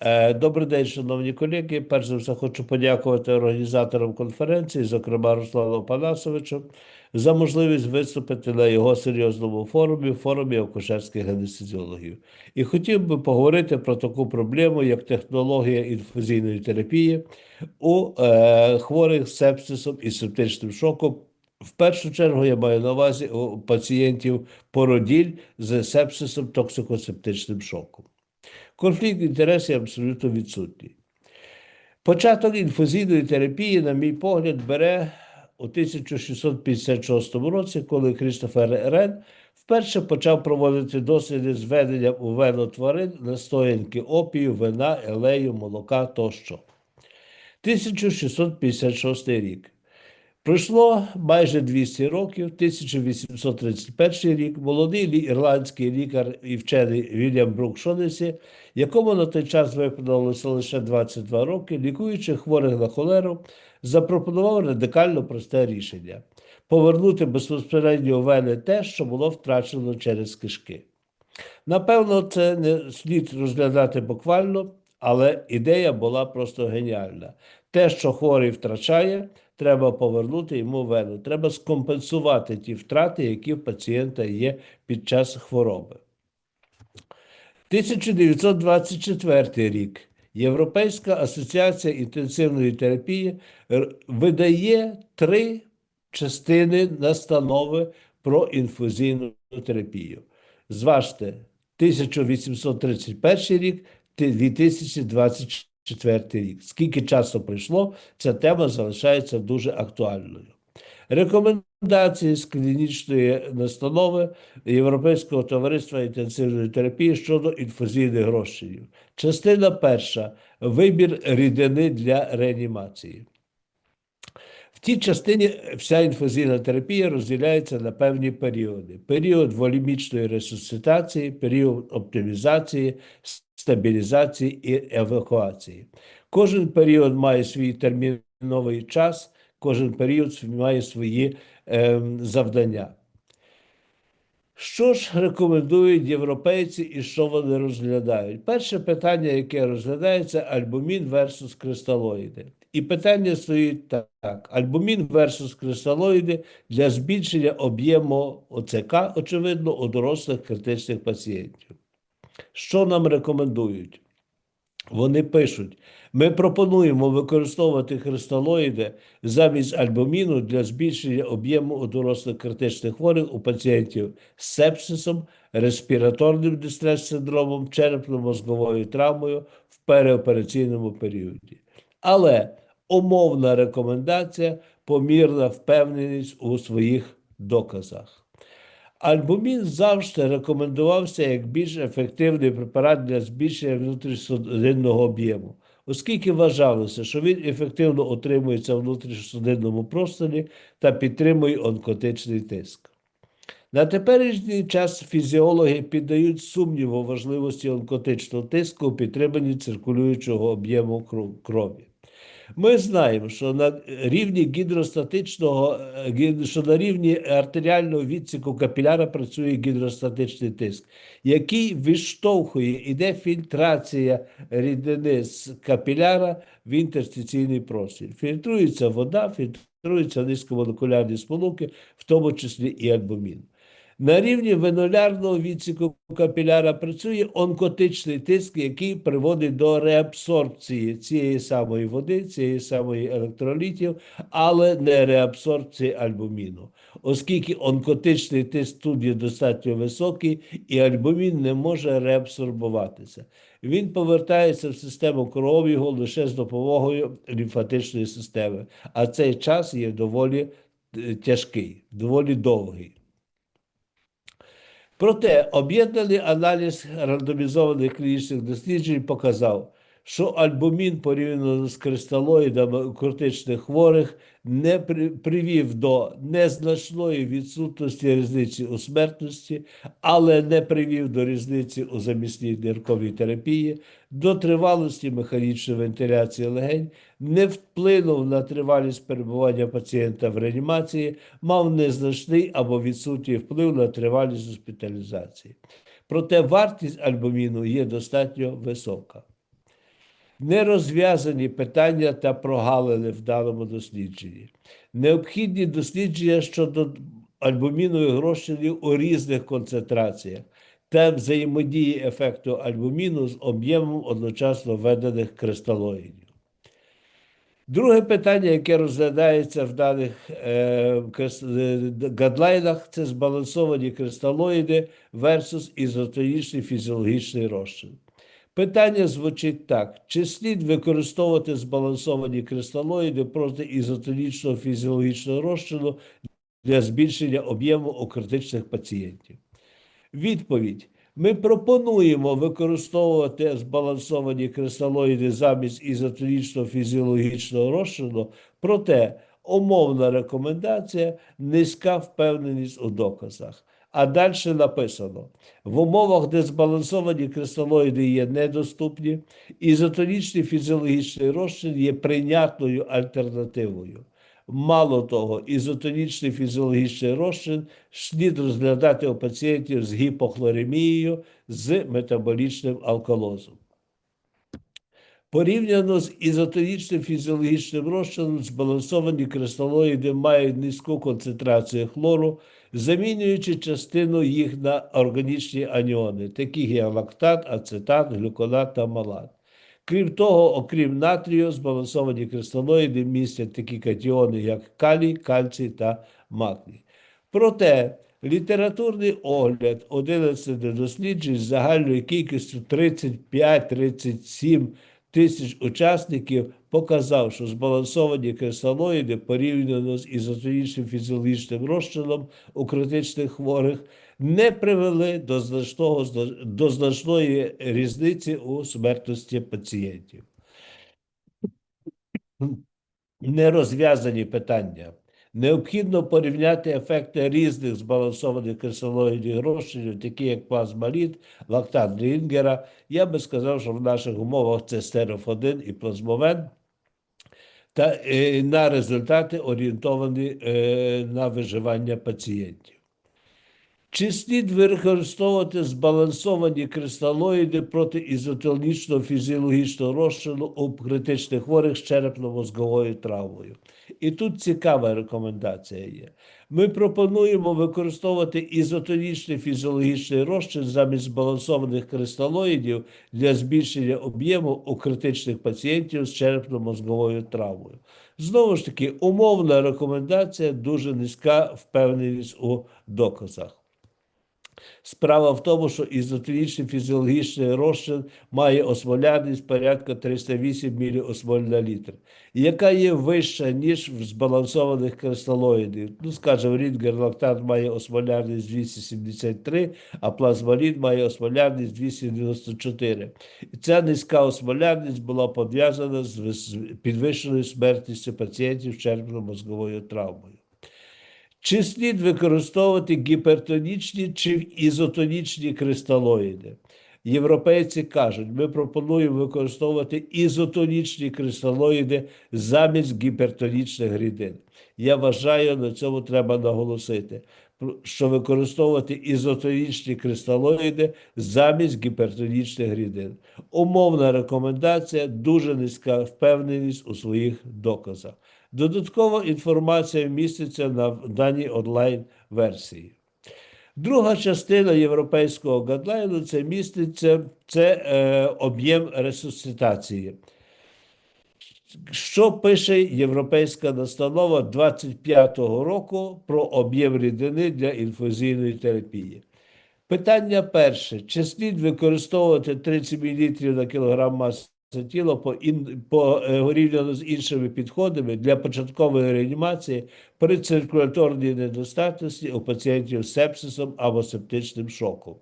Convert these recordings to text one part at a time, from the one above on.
Е, Добрий день, шановні колеги. Перш за все, хочу подякувати організаторам конференції, зокрема Руслану Панасовичу, за можливість виступити на його серйозному форумі, форумі акушерських анестезіологів. І хотів би поговорити про таку проблему, як технологія інфузійної терапії у е, хворих з сепсисом і септичним шоком. В першу чергу я маю на увазі у пацієнтів породіль з сепсисом токсикосептичним шоком. Конфлікт інтересів абсолютно відсутній. Початок інфузійної терапії, на мій погляд, бере у 1656 році, коли Крістофер Рен вперше почав проводити досліди з введенням у вену тварин настоянки опію, вина, елею, молока тощо. 1656 рік. Пройшло майже 200 років, 1831 рік, молодий ірландський лікар і вчений Вільям Брук Шонесі, якому на той час виповнилося лише 22 роки, лікуючи хворих на холеру, запропонував радикально просте рішення повернути безпосередньо вени те, що було втрачено через кишки. Напевно, це не слід розглядати буквально, але ідея була просто геніальна. Те, що хворий втрачає, треба повернути йому вену. Треба скомпенсувати ті втрати, які в пацієнта є під час хвороби. 1924 рік. Європейська асоціація інтенсивної терапії е, видає три частини настанови про інфузійну терапію. Зважте, 1831 рік 2024 четвертий рік. Скільки часу пройшло, ця тема залишається дуже актуальною. Рекомендації з клінічної настанови Європейського товариства інтенсивної терапії щодо інфузійних розчинів. Частина перша вибір рідини для реанімації. В тій частині вся інфузійна терапія розділяється на певні періоди: період волімічної ресусцитації, період оптимізації, стабілізації і евакуації. Кожен період має свій терміновий час, кожен період має свої ем, завдання. Що ж рекомендують європейці і що вони розглядають? Перше питання, яке розглядається, альбумін versus кристалоїди. І питання стоїть так: альбумін versus кристалоїди для збільшення об'єму ОЦК, очевидно, у дорослих критичних пацієнтів. Що нам рекомендують? Вони пишуть: ми пропонуємо використовувати кристалоїди замість альбуміну для збільшення об'єму у дорослих критичних хворих у пацієнтів з сепсисом, респіраторним дистрес-синдромом, черепно-мозговою травмою в переопераційному періоді. Але умовна рекомендація помірна впевненість у своїх доказах. Альбумін завжди рекомендувався як більш ефективний препарат для збільшення внутрішньосудинного об'єму, оскільки вважалося, що він ефективно утримується в внутрішньосудинному просторі та підтримує онкотичний тиск. На теперішній час фізіологи піддають сумніву важливості онкотичного тиску у підтриманні циркулюючого об'єму крові. Ми знаємо, що на рівні гідростатичного, е, що на рівні артеріального відсіку капіляра працює гідростатичний тиск, який відштовхує, іде фільтрація рідини з капіляра в інтерстиційний простір. Фільтрується вода, фільтруються низькомолекулярні сполуки, в тому числі і альбумін. На рівні венолярного відсіку капіляра працює онкотичний тиск, який приводить до реабсорбції цієї самої води, цієї самої електролітів, але не реабсорбції альбуміну, оскільки онкотичний тиск тут є достатньо високий, і альбумін не може реабсорбуватися. Він повертається в систему кровообігу лише з допомогою лімфатичної системи, а цей час є доволі е, тяжкий, доволі довгий. Проте об'єднаний аналіз рандомізованих клінічних досліджень показав, що альбумін порівняно з кристалоїдами у критичних хворих не привів до незначної відсутності різниці у смертності, але не привів до різниці у замісній нирковій терапії, до тривалості механічної вентиляції легень, не вплинув на тривалість перебування пацієнта в реанімації, мав незначний або відсутній вплив на тривалість госпіталізації. Проте вартість альбуміну є достатньо висока. Нерозв'язані питання та прогалини в даному дослідженні. Необхідні дослідження щодо альбумінових розчинів у різних концентраціях та взаємодії ефекту альбуміну з об'ємом одночасно введених кристалоїдів. Друге питання, яке розглядається в даних е, гадлайнах, це збалансовані кристалоїди versus ізотонічний фізіологічний розчин. Питання звучить так: чи слід використовувати збалансовані кристалоїди проти ізотонічного фізіологічного розчину для збільшення об'єму у критичних пацієнтів? Відповідь: ми пропонуємо використовувати збалансовані кристалоїди замість ізотонічного фізіологічного розчину, проте умовна рекомендація низька впевненість у доказах. А далі написано: в умовах, де збалансовані кристалоїди є недоступні, ізотонічний фізіологічний розчин є прийнятною альтернативою. Мало того, ізотонічний фізіологічний розчин слід розглядати у пацієнтів з гіпохлоремією з метаболічним алкалозом. Порівняно з ізотонічним фізіологічним розчином, збалансовані кристалоїди мають низьку концентрацію хлору, замінюючи частину їх на органічні аніони, такі як лактат, ацетат, глюконат та малат. Крім того, окрім натрію, збалансовані кристалоїди містять такі катіони, як калій, кальцій та магній. Проте літературний огляд 11 досліджень з загальною кількістю 35-37 тисяч учасників показав, що збалансовані кристалоїди порівняно з ізотонічним фізіологічним розчином у критичних хворих не привели до, значного, до значної різниці у смертності пацієнтів. Нерозв'язані питання. Необхідно порівняти ефекти різних збалансованих кристалоїдів розчинів, такі як плазмаліт, лактат Рінгера. Я би сказав, що в наших умовах це стероф-1 і плазмовен, та е, на результати орієнтовані е, на виживання пацієнтів. Чи слід використовувати збалансовані кристалоїди проти ізотонічного фізіологічного розчину у критичних хворих з черепно-мозговою травмою? І тут цікава рекомендація є. Ми пропонуємо використовувати ізотонічний фізіологічний розчин замість збалансованих кристалоїдів для збільшення об'єму у критичних пацієнтів з черепно-мозговою травмою. Знову ж таки, умовна рекомендація, дуже низька впевненість у доказах. Справа в тому, що ізотонічний фізіологічний розчин має осмолярність порядка 308 міліосмоль на літр, яка є вища, ніж в збалансованих кристалоїдів. Ну, скажімо, рінгер лактат має осмолярність 273, а плазмалін має осмолярність 294. І ця низька осмолярність була пов'язана з підвищеною смертністю пацієнтів з черепно-мозговою травмою. Чи слід використовувати гіпертонічні чи ізотонічні кристалоїди? Європейці кажуть, ми пропонуємо використовувати ізотонічні кристалоїди замість гіпертонічних рідин. Я вважаю, на цьому треба наголосити, що використовувати ізотонічні кристалоїди замість гіпертонічних рідин. Умовна рекомендація, дуже низька впевненість у своїх доказах. Додаткова інформація міститься на даній онлайн-версії. Друга частина європейського гадлайну це міститься це е, об'єм ресусцитації. Що пише Європейська настанова 25-го року про об'єм рідини для інфузійної терапії? Питання перше: чи слід використовувати 30 мл на кілограм маси тіла по, ін, е, порівняно з іншими підходами для початкової реанімації при циркуляторній недостатності у пацієнтів з сепсисом або септичним шоком?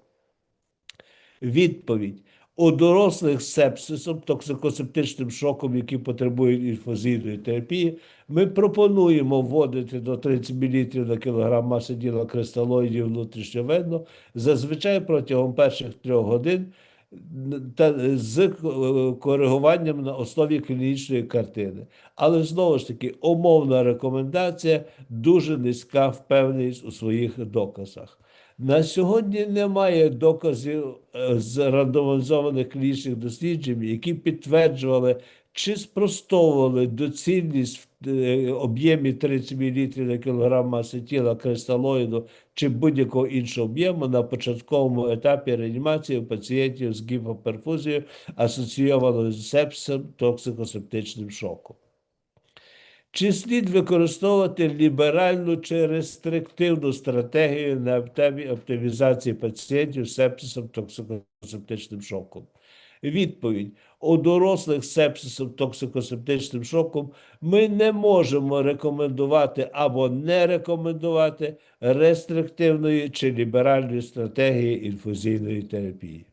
Відповідь. У дорослих з сепсисом, токсикосептичним шоком, які потребують інфузійної терапії, ми пропонуємо вводити до 30 мл на кілограм маси тіла кристалоїдів внутрішньовенно, зазвичай протягом перших трьох годин та з коригуванням на основі клінічної картини. Але знову ж таки, умовна рекомендація, дуже низька впевненість у своїх доказах. На сьогодні немає доказів е, з рандомізованих клінічних досліджень, які підтверджували чи спростовували доцільність в е, об'ємі 30 мл на кілограм маси тіла кристалоїду чи будь-якого іншого об'єму на початковому етапі реанімації у пацієнтів з гіпоперфузією, асоційованою з сепсисом, токсикосептичним шоком. Чи слід використовувати ліберальну чи рестриктивну стратегію на етапі оптимізації пацієнтів з сепсисом токсикосептичним шоком? Відповідь: у дорослих з сепсисом токсикосептичним шоком ми не можемо рекомендувати або не рекомендувати рестриктивної чи ліберальної стратегії інфузійної терапії.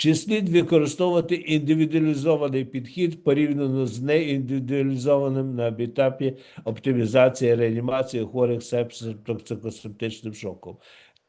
Чи слід використовувати індивідуалізований підхід порівняно з неіндивідуалізованим на етапі оптимізації реанімації хворих сепсисом токсикосептичним шоком?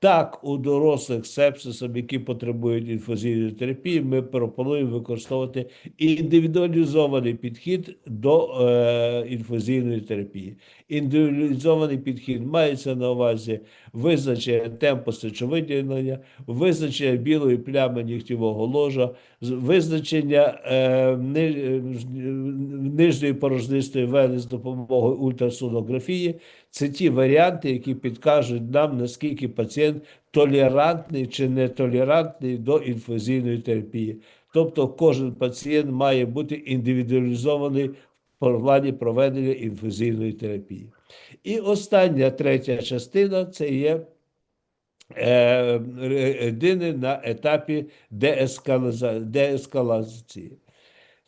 Так, у дорослих сепсисом, які потребують інфузійної терапії, ми пропонуємо використовувати індивідуалізований підхід до е, інфузійної терапії. Індивідуалізований підхід мається на увазі визначення темпу сечовиділення, визначення білої плями нігтєвого ложа, визначення е, ни, е, нижньої порожнистої вени з допомогою ультрасонографії. Це ті варіанти, які підкажуть нам, наскільки пацієнт толерантний чи нетолерантний до інфузійної терапії. Тобто кожен пацієнт має бути індивідуалізований в плані проведення інфузійної терапії. І остання третя частина це є е, рідини на етапі деескалації.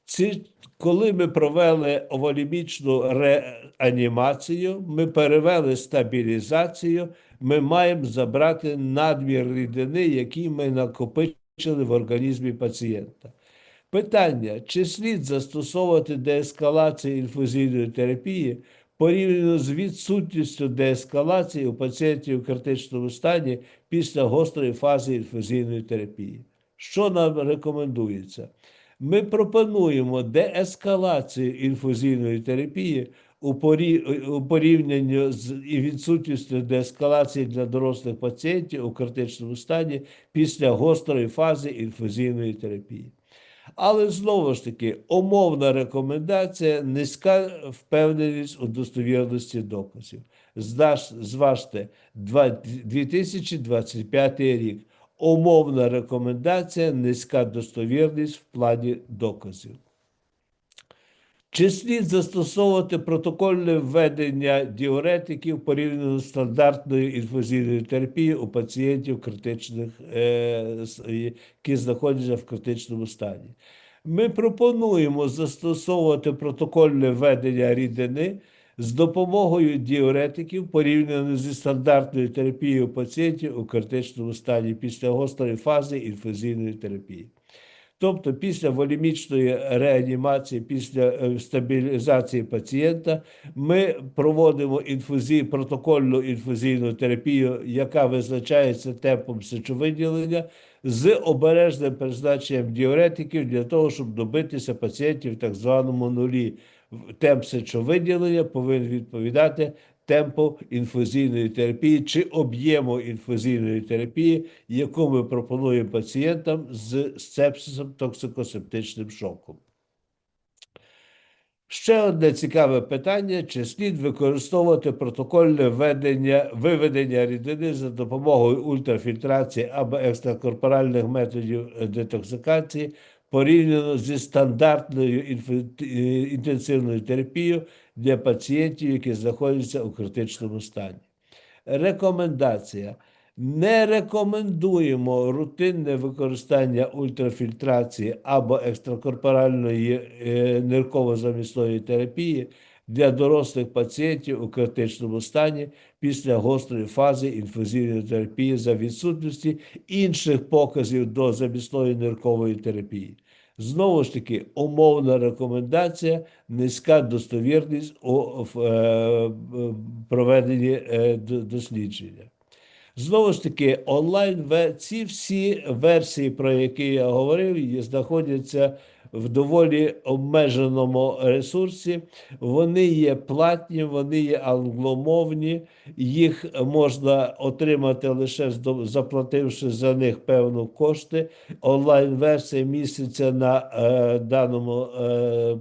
Ці, коли ми провели оволімічну реанімацію, ми перевели стабілізацію, ми маємо забрати надмір рідини, які ми накопичили в організмі пацієнта. Питання: чи слід застосовувати деескалацію інфузійної терапії порівняно з відсутністю деескалації у пацієнтів в критичному стані після гострої фази інфузійної терапії? Що нам рекомендується? Ми пропонуємо деескалацію інфузійної терапії у порівнянні з відсутністю деескалації для дорослих пацієнтів у критичному стані після гострої фази інфузійної терапії. Але знову ж таки, умовна рекомендація, низька впевненість у достовірності доказів. Зважте, два- 2025 рік. Умовна рекомендація, низька достовірність в плані доказів. Чи слід застосовувати протокольне введення діуретиків порівняно з стандартною інфузійною терапією у пацієнтів критичних, е, які знаходяться в критичному стані? Ми пропонуємо застосовувати протокольне введення рідини з допомогою діуретиків порівняно зі стандартною терапією пацієнтів у критичному стані після гострої фази інфузійної терапії. Тобто після волемічної реанімації, після е, стабілізації пацієнта, ми проводимо інфузій, протокольну інфузійну терапію, яка визначається темпом сечовиділення з обережним призначенням діуретиків для того, щоб добитися пацієнтів в так званому нулі. Темп сечовиділення повинен відповідати темпу інфузійної терапії чи об'єму інфузійної терапії, яку ми пропонуємо пацієнтам з сепсисом токсикосептичним шоком. Ще одне цікаве питання: чи слід використовувати протокольне введення, виведення рідини за допомогою ультрафільтрації або екстракорпоральних методів детоксикації порівняно зі стандартною е, інтенсивною терапією для пацієнтів, які знаходяться у критичному стані. Рекомендація. Не рекомендуємо рутинне використання ультрафільтрації або екстракорпоральної е, нирково-замісної терапії для дорослих пацієнтів у критичному стані після гострої фази інфузійної терапії за відсутності інших показів до замісної ниркової терапії. Знову ж таки, умовна рекомендація, низька достовірність у е, проведенні е, дослідження. Знову ж таки, онлайн ці всі версії, про які я говорив, знаходяться в доволі обмеженому ресурсі. Вони є платні, вони є англомовні, їх можна отримати лише заплативши за них певну кошти. Онлайн-версія міститься на, е, даному, е,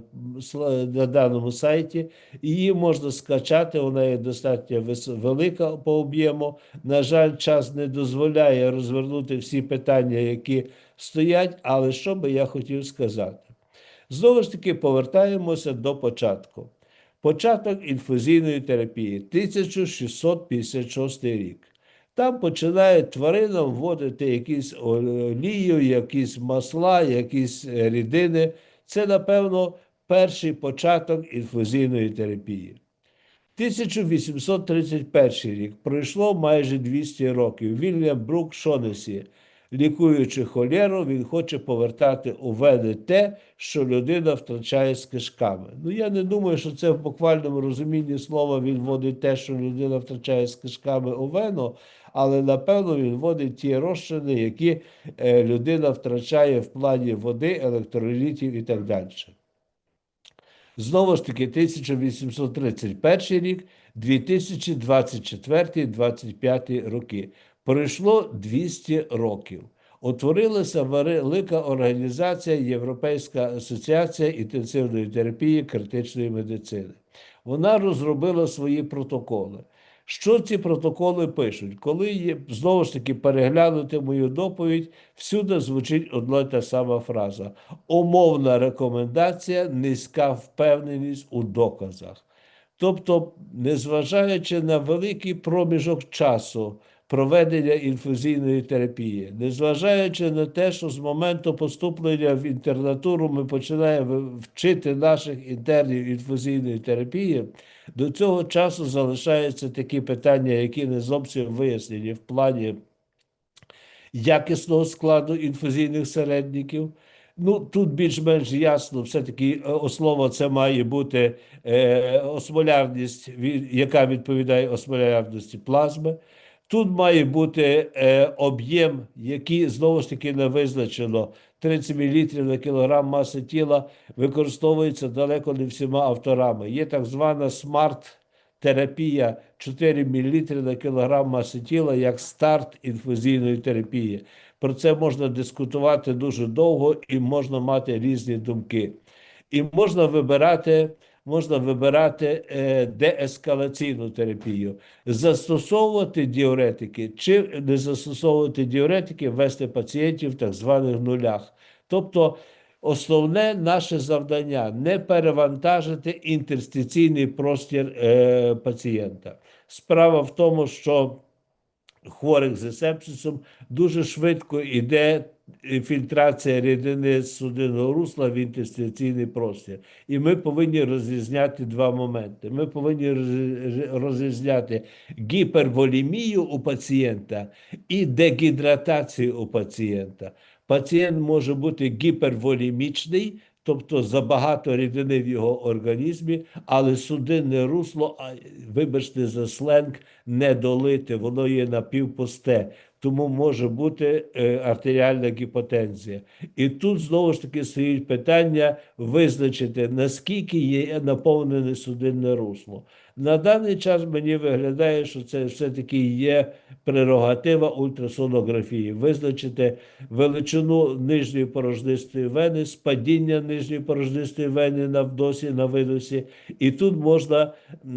на даному сайті. Її можна скачати, вона є достатньо велика по об'єму. На жаль, час не дозволяє розвернути всі питання, які стоять, але що би я хотів сказати? Знову ж таки, повертаємося до початку. Початок інфузійної терапії 1656 рік. Там починають тваринам вводити якісь олію, якісь масла, якісь рідини. Це, напевно, перший початок інфузійної терапії. 1831 рік пройшло майже 200 років. Вільям Брук Шонесі, лікуючи холеру, він хоче повертати у вени те, що людина втрачає з кишками. Ну я не думаю, що це в буквальному розумінні слова він вводить те, що людина втрачає з кишками у вену, але напевно він вводить ті розчини, які е, людина втрачає в плані води, електролітів і так далі. Знову ж таки, 1831 рік, 2024-25 роки. Пройшло 200 років. Утворилася велика організація Європейська асоціація інтенсивної терапії критичної медицини. Вона розробила свої протоколи. Що ці протоколи пишуть? Коли є знову ж таки переглянути мою доповідь, всюди звучить одна та сама фраза: умовна рекомендація, низька впевненість у доказах. Тобто, незважаючи на великий проміжок часу проведення інфузійної терапії, незважаючи на те, що з моменту поступлення в інтернатуру ми починаємо вчити наших інтернів інфузійної терапії, до цього часу залишаються такі питання, які не зовсім вияснені в плані якісного складу інфузійних середників. Ну, тут більш-менш ясно, все-таки е, основа це має бути е, осмолярність, яка відповідає осмолярності плазми. Тут має бути е, об'єм, який знову ж таки не визначено. 30 мл на кілограм маси тіла використовується далеко не всіма авторами. Є так звана смарт-терапія 4 мл на кілограм маси тіла як старт інфузійної терапії. Про це можна дискутувати дуже довго і можна мати різні думки. І можна вибирати, можна вибирати е, деескалаційну терапію, застосовувати діуретики чи не застосовувати діуретики, ввести пацієнтів в так званих нулях. Тобто основне наше завдання не перевантажити інтерстиційний простір е, пацієнта. Справа в тому, що хворих з сепсисом дуже швидко йде фільтрація рідини з судинного русла в інтерстиційний простір. І ми повинні розрізняти два моменти. Ми повинні розрізняти гіперволімію у пацієнта і дегідратацію у пацієнта. Пацієнт може бути гіперволімічний, тобто забагато рідини в його організмі, але судинне русло, а, вибачте за сленг, не долите, воно є напівпусте. Тому може бути е, артеріальна гіпотензія. І тут знову ж таки стоїть питання визначити, наскільки є наповнене судинне русло. На даний час мені виглядає, що це все-таки є прерогатива ультрасонографії. Визначити величину нижньої порожнистої вени, спадіння нижньої порожнистої вени на вдосі, на видосі. І тут можна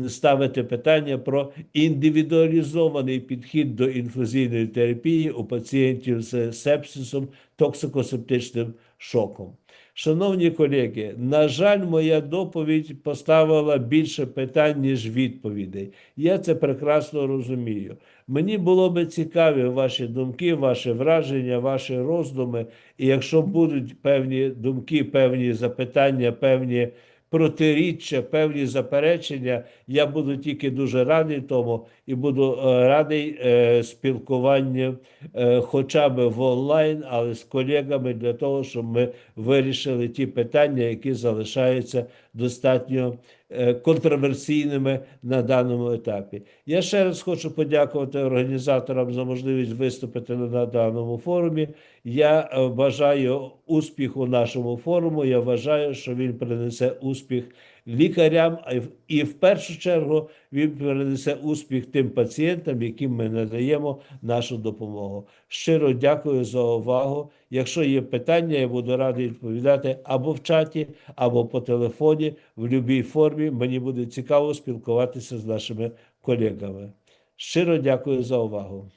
ставити питання про індивідуалізований підхід до інфузійної терапії у пацієнтів з сепсисом, токсикосептичним шоком. Шановні колеги, на жаль, моя доповідь поставила більше питань, ніж відповідей. Я це прекрасно розумію. Мені було би цікаві ваші думки, ваші враження, ваші роздуми. І якщо будуть певні думки, певні запитання, певні протиріччя, певні заперечення, я буду тільки дуже радий тому і буду е, радий е, спілкуванню е, хоча б в онлайн, але з колегами для того, щоб ми вирішили ті питання, які залишаються достатньо контроверсійними на даному етапі. Я ще раз хочу подякувати організаторам за можливість виступити на даному форумі. Я е, бажаю успіху нашому форуму. Я вважаю, що він принесе успіх лікарям, і в першу чергу він принесе успіх тим пацієнтам, яким ми надаємо нашу допомогу. Щиро дякую за увагу. Якщо є питання, я буду радий відповідати або в чаті, або по телефоні, в будь-якій формі. Мені буде цікаво спілкуватися з нашими колегами. Щиро дякую за увагу.